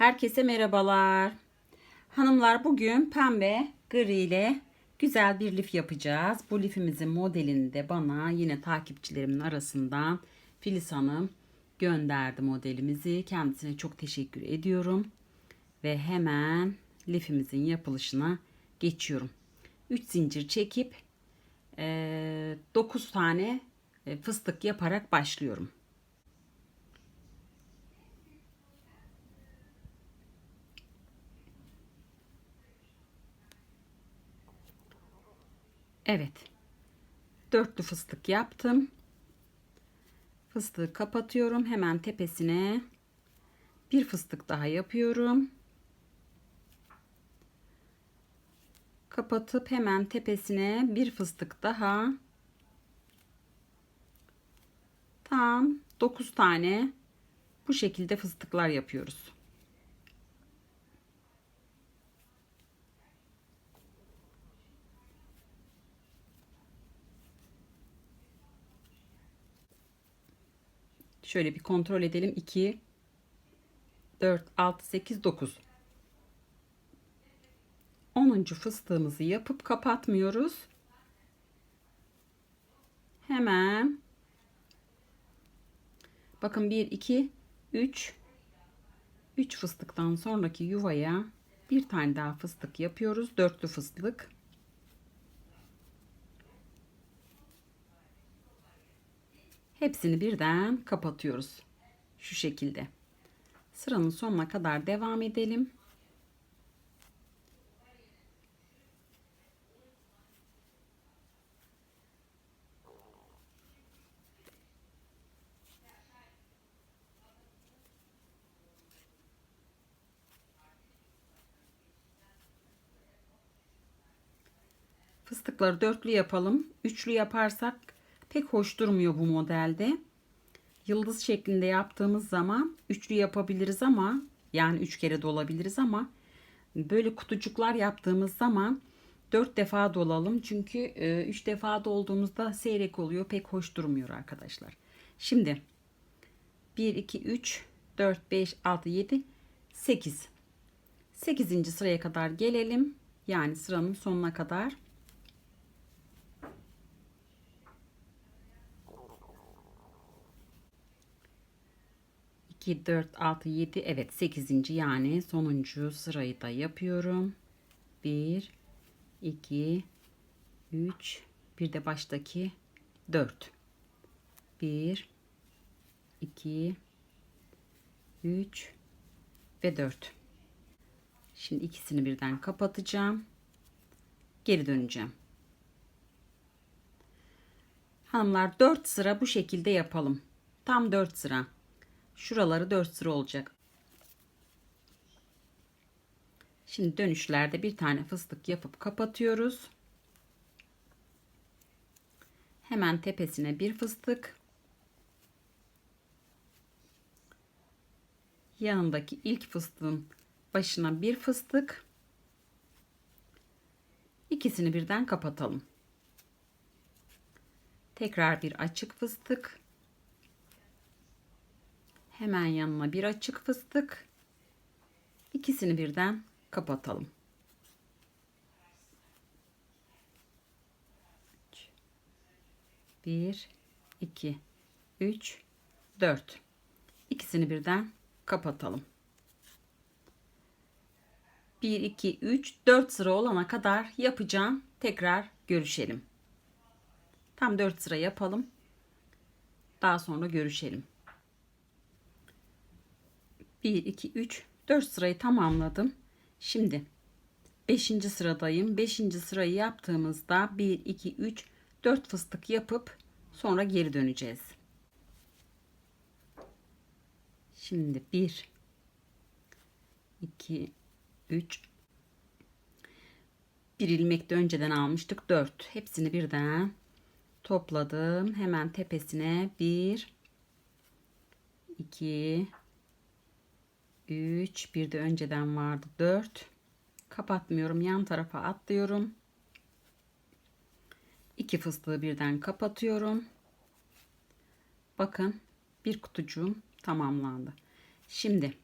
Herkese merhabalar. Hanımlar bugün pembe gri ile güzel bir lif yapacağız. Bu lifimizin modelini de bana yine takipçilerimin arasından Filiz Hanım gönderdi modelimizi. Kendisine çok teşekkür ediyorum. Ve hemen lifimizin yapılışına geçiyorum. 3 zincir çekip 9 tane fıstık yaparak başlıyorum. Evet. Dörtlü fıstık yaptım. Fıstığı kapatıyorum. Hemen tepesine bir fıstık daha yapıyorum. Kapatıp hemen tepesine bir fıstık daha. Tam 9 tane bu şekilde fıstıklar yapıyoruz. Şöyle bir kontrol edelim. 2 4 6 8 9 10. fıstığımızı yapıp kapatmıyoruz. Hemen bakın 1 2 3 3 fıstıktan sonraki yuvaya bir tane daha fıstık yapıyoruz. Dörtlü fıstık. Hepsini birden kapatıyoruz. Şu şekilde. Sıranın sonuna kadar devam edelim. Fıstıkları dörtlü yapalım. Üçlü yaparsak pek hoş durmuyor bu modelde. Yıldız şeklinde yaptığımız zaman üçlü yapabiliriz ama yani üç kere dolabiliriz ama böyle kutucuklar yaptığımız zaman dört defa dolalım. Çünkü e, üç defa dolduğumuzda seyrek oluyor. Pek hoş durmuyor arkadaşlar. Şimdi 1, 2, 3, 4, 5, 6, 7, 8. 8. sıraya kadar gelelim. Yani sıranın sonuna kadar. 2, 4, 6, 7 evet 8. yani sonuncu sırayı da yapıyorum. 1, 2, 3, bir de baştaki 4. 1, 2, 3 ve 4. Şimdi ikisini birden kapatacağım. Geri döneceğim. Hanımlar 4 sıra bu şekilde yapalım. Tam 4 sıra. Şuraları 4 sıra olacak. Şimdi dönüşlerde bir tane fıstık yapıp kapatıyoruz. Hemen tepesine bir fıstık. Yanındaki ilk fıstığın başına bir fıstık. İkisini birden kapatalım. Tekrar bir açık fıstık. Hemen yanına bir açık fıstık. İkisini birden kapatalım. Bir, iki, üç, dört. İkisini birden kapatalım. 1, 2, 3, 4 sıra olana kadar yapacağım. Tekrar görüşelim. Tam 4 sıra yapalım. Daha sonra görüşelim. 1, 2, 3, 4 sırayı tamamladım. Şimdi 5. sıradayım. 5. sırayı yaptığımızda 1, 2, 3, 4 fıstık yapıp sonra geri döneceğiz. Şimdi 1, 2, 3, bir ilmek de önceden almıştık. 4. Hepsini birden topladım. Hemen tepesine 1, 2, 3 bir de önceden vardı 4 kapatmıyorum yan tarafa atlıyorum 2 fıstığı birden kapatıyorum bakın bir kutucuğum tamamlandı şimdi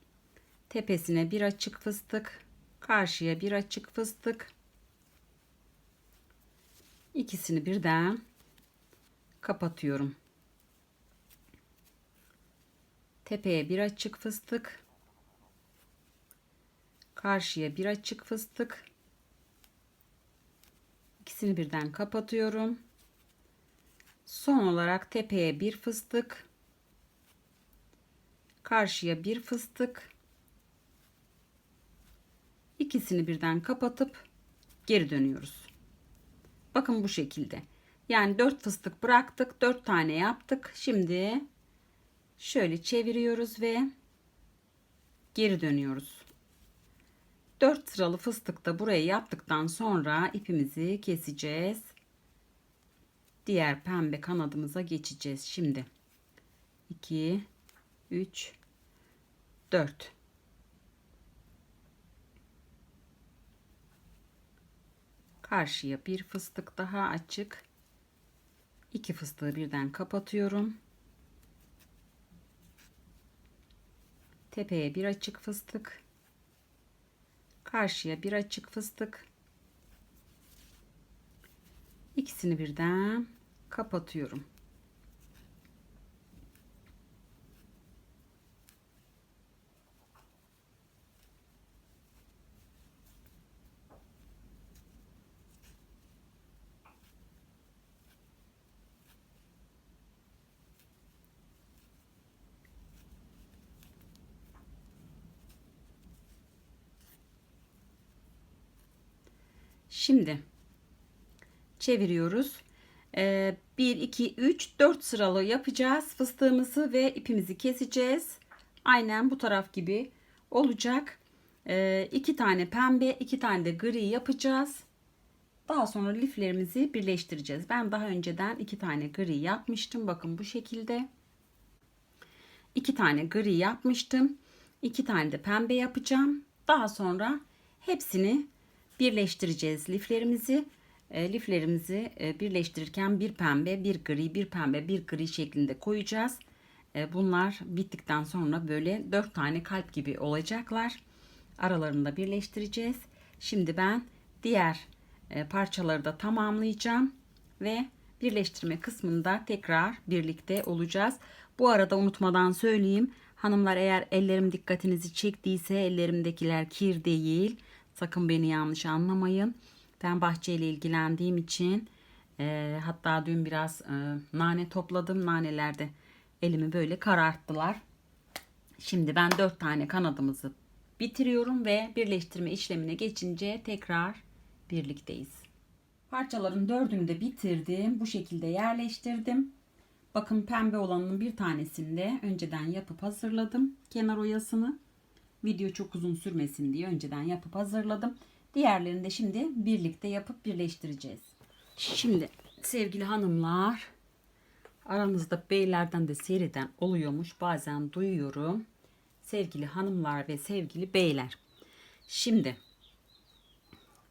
Tepesine bir açık fıstık. Karşıya bir açık fıstık. İkisini birden kapatıyorum. Tepeye bir açık fıstık. Karşıya bir açık fıstık. İkisini birden kapatıyorum. Son olarak tepeye bir fıstık. Karşıya bir fıstık. İkisini birden kapatıp geri dönüyoruz. Bakın bu şekilde. Yani 4 fıstık bıraktık. 4 tane yaptık. Şimdi şöyle çeviriyoruz ve geri dönüyoruz. 4 sıralı fıstık da burayı yaptıktan sonra ipimizi keseceğiz. Diğer pembe kanadımıza geçeceğiz. Şimdi 2 3 4 Karşıya bir fıstık daha açık. İki fıstığı birden kapatıyorum. Tepeye bir açık fıstık. Karşıya bir açık fıstık. İkisini birden kapatıyorum. Şimdi çeviriyoruz. 1, 2, 3, 4 sıralı yapacağız. Fıstığımızı ve ipimizi keseceğiz. Aynen bu taraf gibi olacak. 2 tane pembe, 2 tane de gri yapacağız. Daha sonra liflerimizi birleştireceğiz. Ben daha önceden 2 tane gri yapmıştım. Bakın bu şekilde. 2 tane gri yapmıştım. 2 tane de pembe yapacağım. Daha sonra hepsini birleştireceğiz liflerimizi. E, liflerimizi e, birleştirirken bir pembe, bir gri, bir pembe, bir gri şeklinde koyacağız. E, bunlar bittikten sonra böyle dört tane kalp gibi olacaklar. Aralarında birleştireceğiz. Şimdi ben diğer e, parçaları da tamamlayacağım ve birleştirme kısmında tekrar birlikte olacağız. Bu arada unutmadan söyleyeyim. Hanımlar eğer ellerim dikkatinizi çektiyse ellerimdekiler kir değil. Sakın beni yanlış anlamayın. Ben bahçeyle ilgilendiğim için e, hatta dün biraz e, nane topladım. Nanelerde elimi böyle kararttılar. Şimdi ben dört tane kanadımızı bitiriyorum ve birleştirme işlemine geçince tekrar birlikteyiz. Parçaların dördünü de bitirdim. Bu şekilde yerleştirdim. Bakın pembe olanın bir tanesini de önceden yapıp hazırladım. Kenar oyasını. Video çok uzun sürmesin diye önceden yapıp hazırladım. Diğerlerini de şimdi birlikte yapıp birleştireceğiz. Şimdi sevgili hanımlar aranızda beylerden de seriden oluyormuş. Bazen duyuyorum. Sevgili hanımlar ve sevgili beyler. Şimdi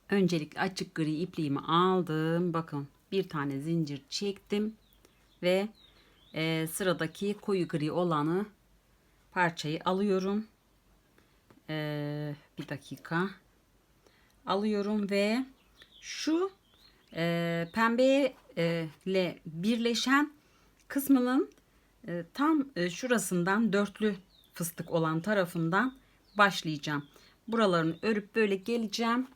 öncelikle açık gri ipliğimi aldım. Bakın bir tane zincir çektim ve e, sıradaki koyu gri olanı parçayı alıyorum. E, bir dakika alıyorum ve şu e, pembe ile birleşen kısmının e, tam e, şurasından dörtlü fıstık olan tarafından başlayacağım. Buralarını örüp böyle geleceğim.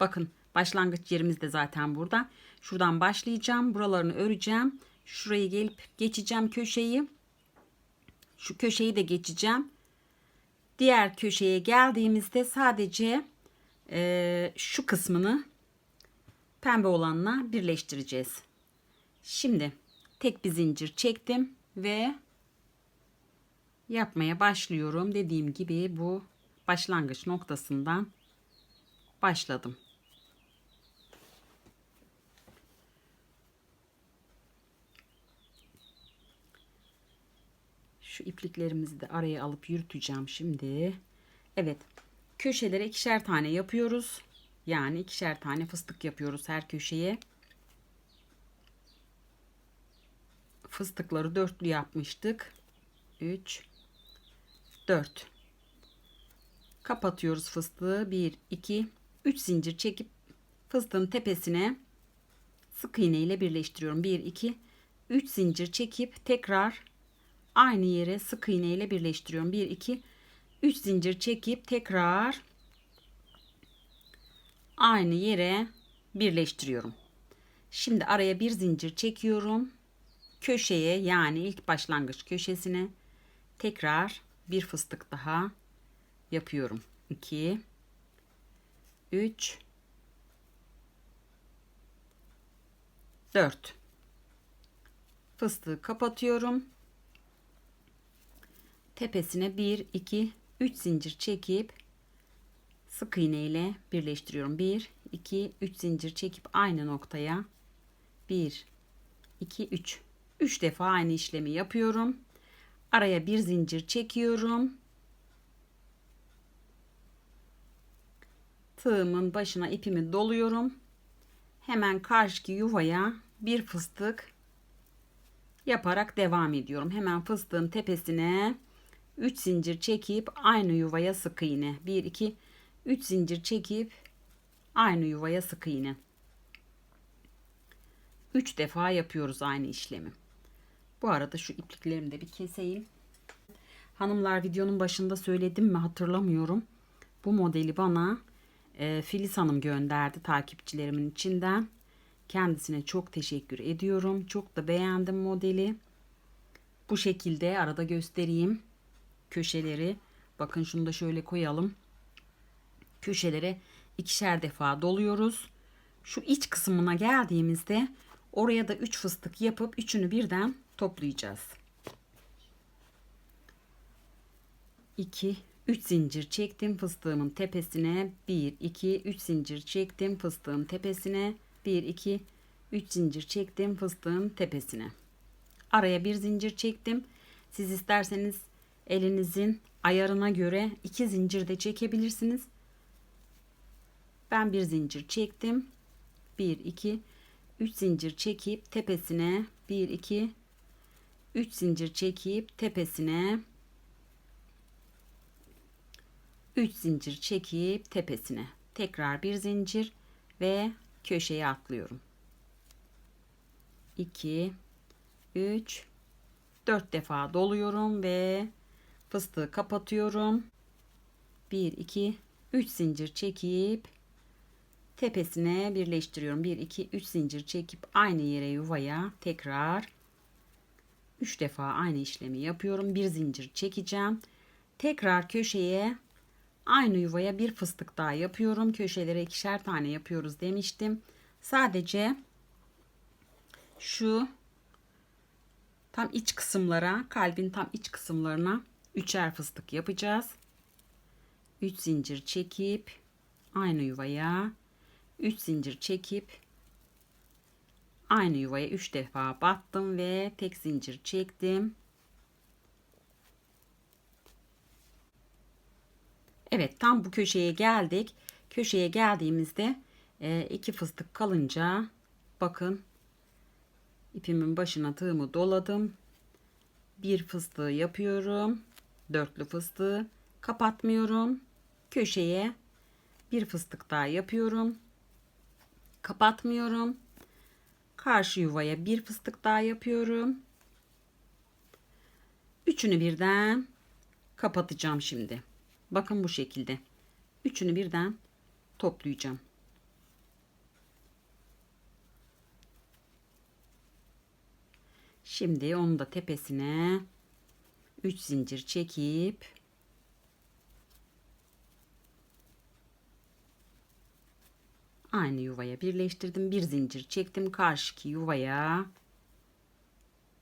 Bakın başlangıç yerimiz de zaten burada. Şuradan başlayacağım. Buralarını öreceğim. Şurayı gelip geçeceğim köşeyi. Şu köşeyi de geçeceğim. Diğer köşeye geldiğimizde sadece e, şu kısmını pembe olanla birleştireceğiz. Şimdi tek bir zincir çektim ve yapmaya başlıyorum. Dediğim gibi bu başlangıç noktasından başladım. Şu ipliklerimizi de araya alıp yürüteceğim şimdi. Evet köşelere ikişer tane yapıyoruz. Yani ikişer tane fıstık yapıyoruz her köşeye. Fıstıkları dörtlü yapmıştık. 3 4 Kapatıyoruz fıstığı. 1, 2, 3 zincir çekip fıstığın tepesine sık iğne ile birleştiriyorum. 1, 2, 3 zincir çekip tekrar aynı yere sık iğne ile birleştiriyorum. 1, 2, 3 zincir çekip tekrar aynı yere birleştiriyorum. Şimdi araya bir zincir çekiyorum. Köşeye yani ilk başlangıç köşesine tekrar bir fıstık daha yapıyorum. 2 3 4 Fıstığı kapatıyorum. Tepesine 1 2 3 zincir çekip sık iğne ile birleştiriyorum. 1 2 3 zincir çekip aynı noktaya 1 2 3 3 defa aynı işlemi yapıyorum. Araya bir zincir çekiyorum. Tığımın başına ipimi doluyorum. Hemen karşıki yuvaya bir fıstık yaparak devam ediyorum. Hemen fıstığın tepesine 3 zincir çekip aynı yuvaya sık iğne. 1 2 3 zincir çekip aynı yuvaya sık iğne. 3 defa yapıyoruz aynı işlemi. Bu arada şu ipliklerimi de bir keseyim. Hanımlar videonun başında söyledim mi hatırlamıyorum. Bu modeli bana e, Filiz Hanım gönderdi takipçilerimin içinden. Kendisine çok teşekkür ediyorum. Çok da beğendim modeli. Bu şekilde arada göstereyim köşeleri. Bakın şunu da şöyle koyalım. Köşelere ikişer defa doluyoruz. Şu iç kısmına geldiğimizde oraya da 3 fıstık yapıp üçünü birden toplayacağız. 2 3 zincir çektim fıstığımın tepesine 1 2 3 zincir çektim fıstığın tepesine 1 2 3 zincir çektim fıstığın tepesine araya bir zincir çektim siz isterseniz elinizin ayarına göre iki zincir de çekebilirsiniz. Ben bir zincir çektim. 1 2 3 zincir çekip tepesine 1 2 3 zincir çekip tepesine 3 zincir çekip tepesine. Tekrar bir zincir ve köşeye atlıyorum. 2 3 4 defa doluyorum ve fıstığı kapatıyorum 1 2 3 zincir çekip tepesine birleştiriyorum 1 2 3 zincir çekip aynı yere yuvaya tekrar 3 defa aynı işlemi yapıyorum bir zincir çekeceğim tekrar köşeye Aynı yuvaya bir fıstık daha yapıyorum. Köşelere ikişer tane yapıyoruz demiştim. Sadece şu tam iç kısımlara, kalbin tam iç kısımlarına üçer fıstık yapacağız. 3 zincir çekip aynı yuvaya 3 zincir çekip aynı yuvaya 3 defa battım ve tek zincir çektim. Evet tam bu köşeye geldik. Köşeye geldiğimizde e, iki fıstık kalınca bakın ipimin başına tığımı doladım. Bir fıstığı yapıyorum. Dörtlü fıstığı kapatmıyorum. Köşeye bir fıstık daha yapıyorum. Kapatmıyorum. Karşı yuvaya bir fıstık daha yapıyorum. Üçünü birden kapatacağım şimdi. Bakın bu şekilde. Üçünü birden toplayacağım. Şimdi onu da tepesine 3 zincir çekip aynı yuvaya birleştirdim. Bir zincir çektim. Karşıki yuvaya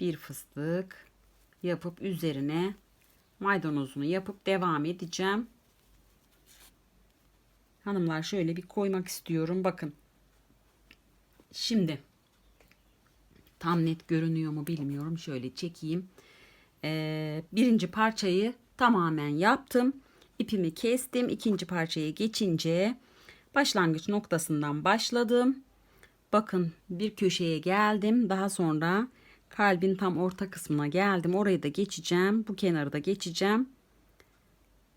bir fıstık yapıp üzerine maydanozunu yapıp devam edeceğim. Hanımlar şöyle bir koymak istiyorum. Bakın. Şimdi tam net görünüyor mu bilmiyorum. Şöyle çekeyim. Ee, birinci parçayı tamamen yaptım. İpimi kestim. İkinci parçaya geçince başlangıç noktasından başladım. Bakın bir köşeye geldim. Daha sonra kalbin tam orta kısmına geldim. Orayı da geçeceğim. Bu kenarı da geçeceğim.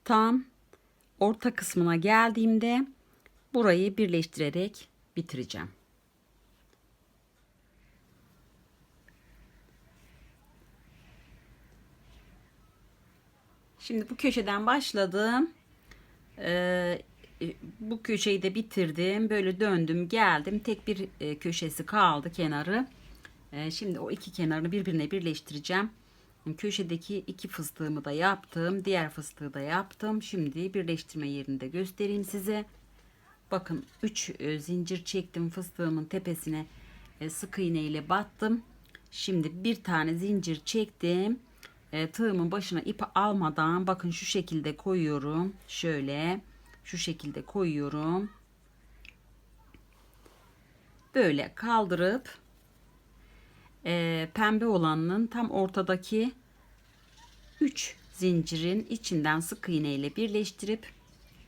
Tam orta kısmına geldiğimde burayı birleştirerek bitireceğim. Şimdi bu köşeden başladım. Ee, bu köşeyi de bitirdim. Böyle döndüm geldim. Tek bir e, köşesi kaldı kenarı. Ee, şimdi o iki kenarını birbirine birleştireceğim. Köşedeki iki fıstığımı da yaptım. Diğer fıstığı da yaptım. Şimdi birleştirme yerini de göstereyim size. Bakın 3 zincir çektim fıstığımın tepesine e, sık iğne ile battım. Şimdi bir tane zincir çektim. E, tığımın başına ip almadan bakın şu şekilde koyuyorum. Şöyle şu şekilde koyuyorum. Böyle kaldırıp e, pembe olanın tam ortadaki 3 zincirin içinden sık iğne ile birleştirip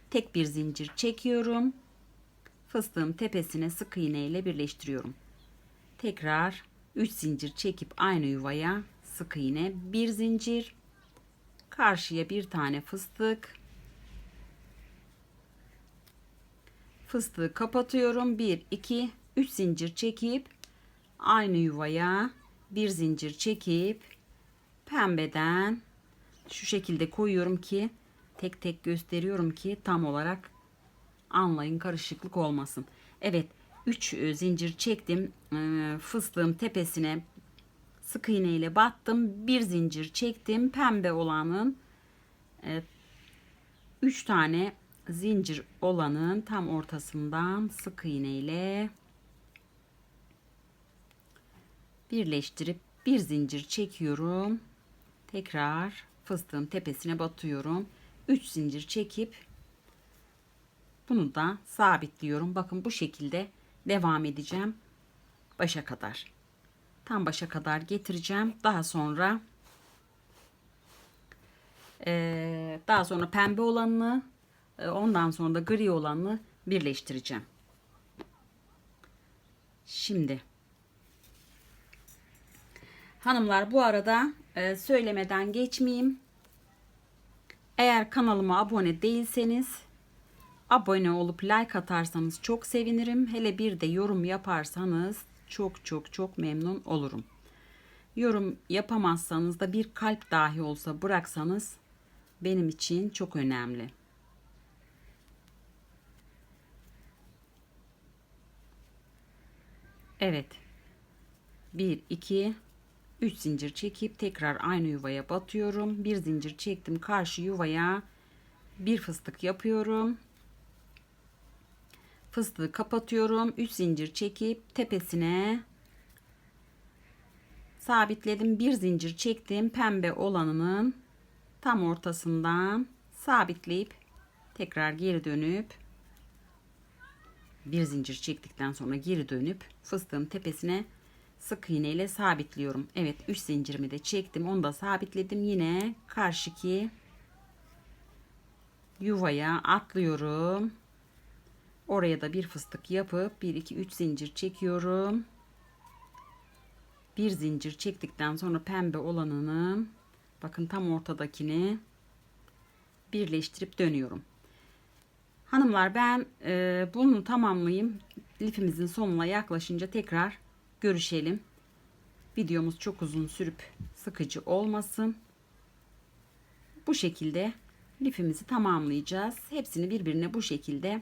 tek bir zincir çekiyorum. Fıstığın tepesine sık iğne ile birleştiriyorum. Tekrar 3 zincir çekip aynı yuvaya sık iğne, bir zincir, karşıya bir tane fıstık. Fıstığı kapatıyorum. 1 2 3 zincir çekip aynı yuvaya bir zincir çekip pembeden şu şekilde koyuyorum ki tek tek gösteriyorum ki tam olarak anlayın karışıklık olmasın. Evet 3 zincir çektim fıstığım tepesine sık iğne ile battım bir zincir çektim pembe olanın 3 tane zincir olanın tam ortasından sık iğne ile birleştirip bir zincir çekiyorum. Tekrar fıstığın tepesine batıyorum. 3 zincir çekip bunu da sabitliyorum. Bakın bu şekilde devam edeceğim başa kadar. Tam başa kadar getireceğim. Daha sonra daha sonra pembe olanını ondan sonra da gri olanını birleştireceğim. Şimdi Hanımlar bu arada e, söylemeden geçmeyeyim. Eğer kanalıma abone değilseniz abone olup like atarsanız çok sevinirim. Hele bir de yorum yaparsanız çok çok çok memnun olurum. Yorum yapamazsanız da bir kalp dahi olsa bıraksanız benim için çok önemli. Evet. 1 2 3 zincir çekip tekrar aynı yuvaya batıyorum. Bir zincir çektim karşı yuvaya bir fıstık yapıyorum. Fıstığı kapatıyorum. 3 zincir çekip tepesine sabitledim. Bir zincir çektim. Pembe olanının tam ortasından sabitleyip tekrar geri dönüp bir zincir çektikten sonra geri dönüp fıstığın tepesine sık iğne ile sabitliyorum. Evet 3 zincirimi de çektim. Onu da sabitledim. Yine karşıki yuvaya atlıyorum. Oraya da bir fıstık yapıp 1 2 3 zincir çekiyorum. Bir zincir çektikten sonra pembe olanını bakın tam ortadakini birleştirip dönüyorum. Hanımlar ben e, bunu tamamlayayım. Lifimizin sonuna yaklaşınca tekrar görüşelim. Videomuz çok uzun sürüp sıkıcı olmasın. Bu şekilde lifimizi tamamlayacağız. Hepsini birbirine bu şekilde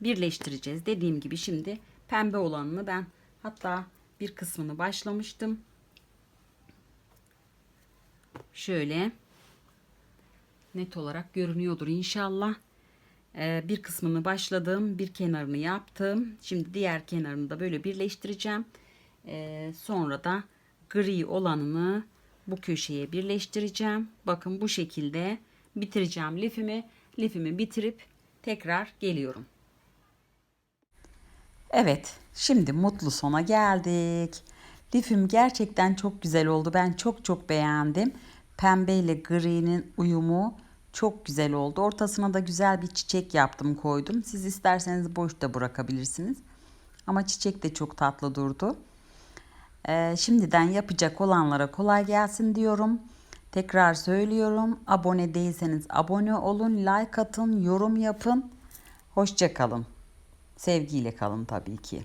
birleştireceğiz. Dediğim gibi şimdi pembe olanını ben hatta bir kısmını başlamıştım. Şöyle net olarak görünüyordur inşallah. Ee, bir kısmını başladım. Bir kenarını yaptım. Şimdi diğer kenarını da böyle birleştireceğim. Ee, sonra da gri olanını bu köşeye birleştireceğim. Bakın bu şekilde bitireceğim lifimi. Lifimi bitirip tekrar geliyorum. Evet, şimdi mutlu sona geldik. Lifim gerçekten çok güzel oldu. Ben çok çok beğendim. Pembe ile gri'nin uyumu çok güzel oldu. Ortasına da güzel bir çiçek yaptım koydum. Siz isterseniz boş da bırakabilirsiniz. Ama çiçek de çok tatlı durdu. Ee, şimdiden yapacak olanlara kolay gelsin diyorum. Tekrar söylüyorum. Abone değilseniz abone olun, like atın, yorum yapın. Hoşça kalın. Sevgiyle kalın tabii ki.